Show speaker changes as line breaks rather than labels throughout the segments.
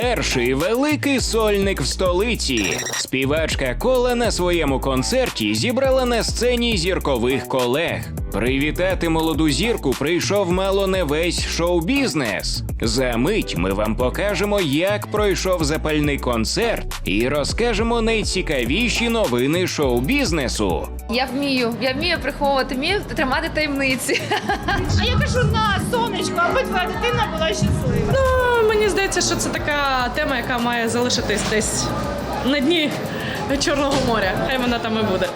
Перший великий сольник в столиці. Співачка Кола на своєму концерті зібрала на сцені зіркових колег. Привітати молоду зірку прийшов мало не весь шоу-бізнес. За мить ми вам покажемо, як пройшов запальний концерт, і розкажемо найцікавіші новини шоу-бізнесу.
Я вмію, я вмію приховувати, вмію тримати таємниці.
А я кажу на сонечко, аби твоя дитина була щаслива.
Мені здається, що це така тема, яка має залишитись десь на дні Чорного моря. Хай вона там і буде.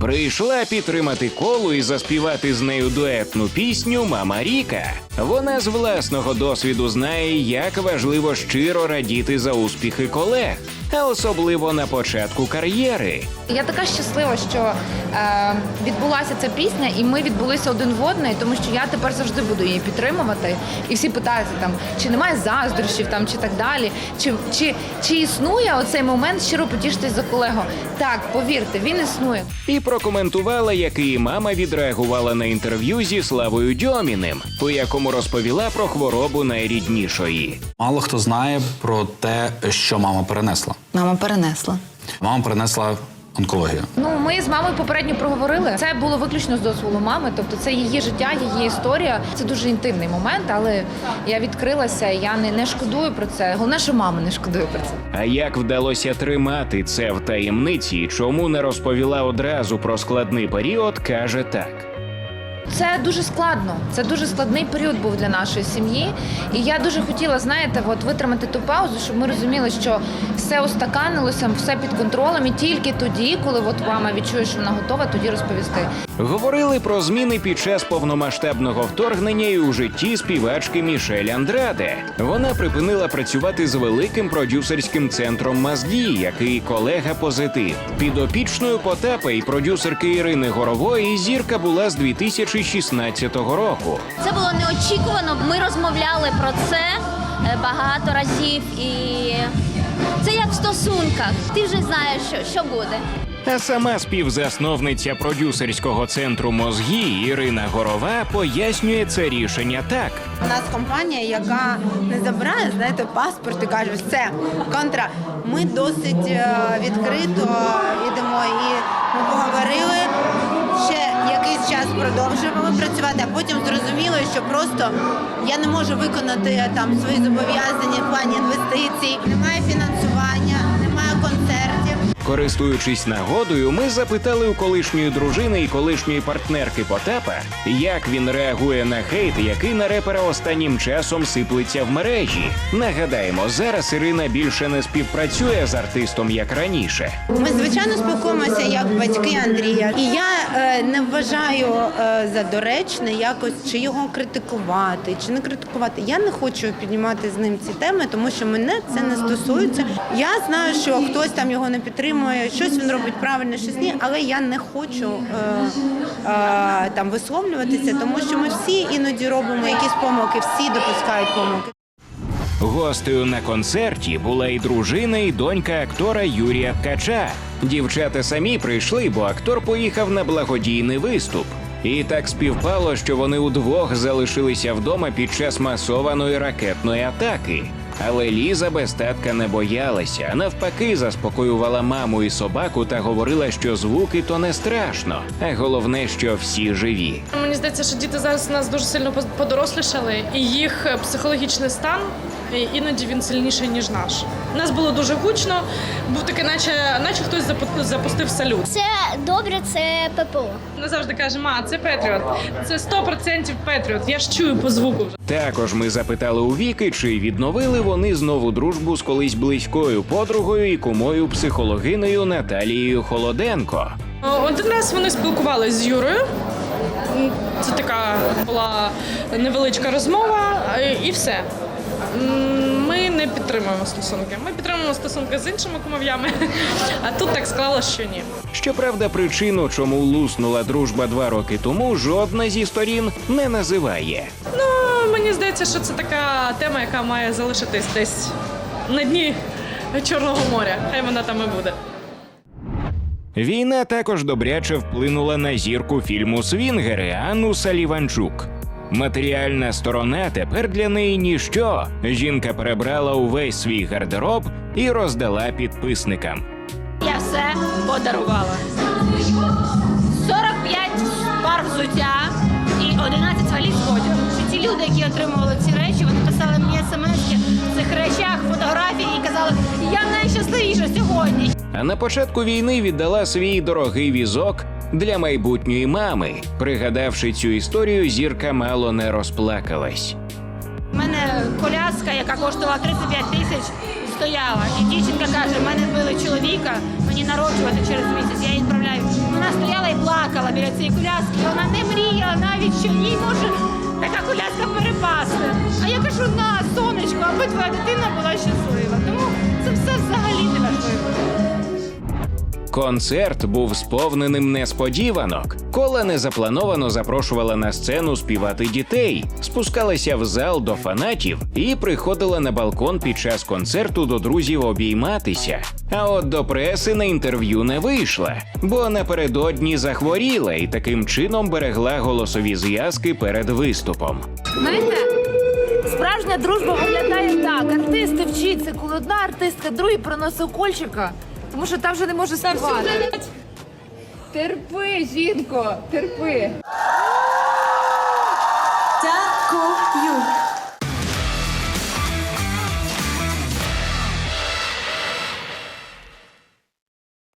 Прийшла підтримати колу і заспівати з нею дуетну пісню Мама Ріка. Вона з власного досвіду знає, як важливо щиро радіти за успіхи колег, а особливо на початку кар'єри.
Я така щаслива, що е, відбулася ця пісня, і ми відбулися один в одний, тому що я тепер завжди буду її підтримувати. І всі питаються там, чи немає заздрощів там, чи так далі, чи, чи, чи існує оцей момент щиро потішитись за колегу. Так, повірте, він існує.
І прокоментувала, як її мама відреагувала на інтерв'ю зі Славою Дьоміним, у якому розповіла про хворобу найріднішої.
Мало хто знає про те, що мама перенесла.
Мама перенесла.
Мама перенесла онкологію.
Ну, ми з мамою попередньо проговорили. Це було виключно з дозволу мами. Тобто, це її життя, її історія. Це дуже інтимний момент, але я відкрилася. Я не, не шкодую про це. Головне, що мама не шкодує про це.
А як вдалося тримати це в таємниці, і чому не розповіла одразу про складний період, каже так.
Це дуже складно. Це дуже складний період був для нашої сім'ї. І я дуже хотіла, знаєте, от витримати ту паузу, щоб ми розуміли, що все устаканилося, все під контролем, і тільки тоді, коли от мама відчує, що вона готова, тоді розповісти.
Говорили про зміни під час повномасштабного вторгнення і у житті співачки Мішель Андраде. Вона припинила працювати з великим продюсерським центром Мазді, який колега позитив. Підопічною Потапа і продюсерки Ірини Горової зірка була з 2016 року.
Це було неочікувано. Ми розмовляли про це е, багато разів, і це як в стосунках. Ти вже знаєш, що, що буде.
А сама співзасновниця продюсерського центру Мозгі Ірина Горова пояснює це рішення так.
У нас компанія, яка не забирає, знаєте, паспорт і каже, все, контра. Ми досить е, відкрито продовжуємо працювати, а потім зрозуміло, що просто я не можу виконати там свої зобов'язання в плані інвестицій. Немає фінансування.
Користуючись нагодою, ми запитали у колишньої дружини і колишньої партнерки Потапа, як він реагує на хейт, який на репера останнім часом сиплеться в мережі. Нагадаємо, зараз Ірина більше не співпрацює з артистом як раніше.
Ми звичайно спілкуємося як батьки Андрія, і я е, не вважаю е, за доречне якось чи його критикувати, чи не критикувати. Я не хочу піднімати з ним ці теми, тому що мене це не стосується. Я знаю, що хтось там його не підтримує, щось він робить правильно, щось ні, але я не хочу е, е, там висловлюватися, тому що ми всі іноді робимо якісь помилки, всі допускають помилки.
Гостею на концерті була і дружина, і донька актора Юрія Ткача. Дівчата самі прийшли, бо актор поїхав на благодійний виступ. І так співпало, що вони удвох залишилися вдома під час масованої ракетної атаки. Але Ліза без татка не боялася, навпаки, заспокоювала маму і собаку та говорила, що звуки то не страшно, а головне, що всі живі.
Мені здається, що діти зараз у нас дуже сильно подорослішали, і їх е, психологічний стан іноді він сильніший, ніж наш. У нас було дуже гучно, був таке, наче, наче хтось запустив салют.
Це добре, це ППО.
Не завжди каже, ма, це Петріот. Це 100% Петріот. Я ж чую по звуку вже.
Також ми запитали у Віки, чи відновили вони знову дружбу з колись близькою подругою і кумою психологиною Наталією Холоденко.
Один раз вони спілкувалися з Юрою. Це така була невеличка розмова, е, і все. Ми не підтримуємо стосунки. Ми підтримуємо стосунки з іншими кумов'ями, а тут так склалося, що ні.
Щоправда, причину, чому луснула дружба два роки тому, жодна зі сторін не називає.
Ну, мені здається, що це така тема, яка має залишитись десь на дні Чорного моря. Хай вона там і буде.
Війна також добряче вплинула на зірку фільму Свінгери Анну Саліванчук. Матеріальна сторона тепер для неї ніщо. Жінка перебрала увесь свій гардероб і роздала підписникам.
Я все подарувала. 45 пар взуття і 11 валіз одягу. Ті люди, які отримували ці речі, вони писали мені смс в цих речах, фотографії і казали, я найщасливіша сьогодні.
А на початку війни віддала свій дорогий візок для майбутньої мами. Пригадавши цю історію, зірка мало не розплакалась.
У мене коляска, яка коштувала 35 тисяч, стояла. І дівчинка каже, в мене вбили чоловіка, мені народжувати через місяць, я її відправляю. Вона стояла і плакала біля цієї коляски. Вона не мріяла навіть, що їй може така коляска перепасти. А я кажу, на, сонечко, аби твоя дитина була щаслива.
Концерт був сповненим несподіванок. Кола незаплановано запрошувала на сцену співати дітей, спускалася в зал до фанатів і приходила на балкон під час концерту до друзів обійматися. А от до преси на інтерв'ю не вийшла, бо напередодні захворіла і таким чином берегла голосові зв'язки перед виступом.
Знаєте, справжня дружба виглядає так. Артисти вчаться, коли одна артистка, другий приносить укольчика, тому що там вже не може співати. Терпи, жінко, терпи.
Дякую.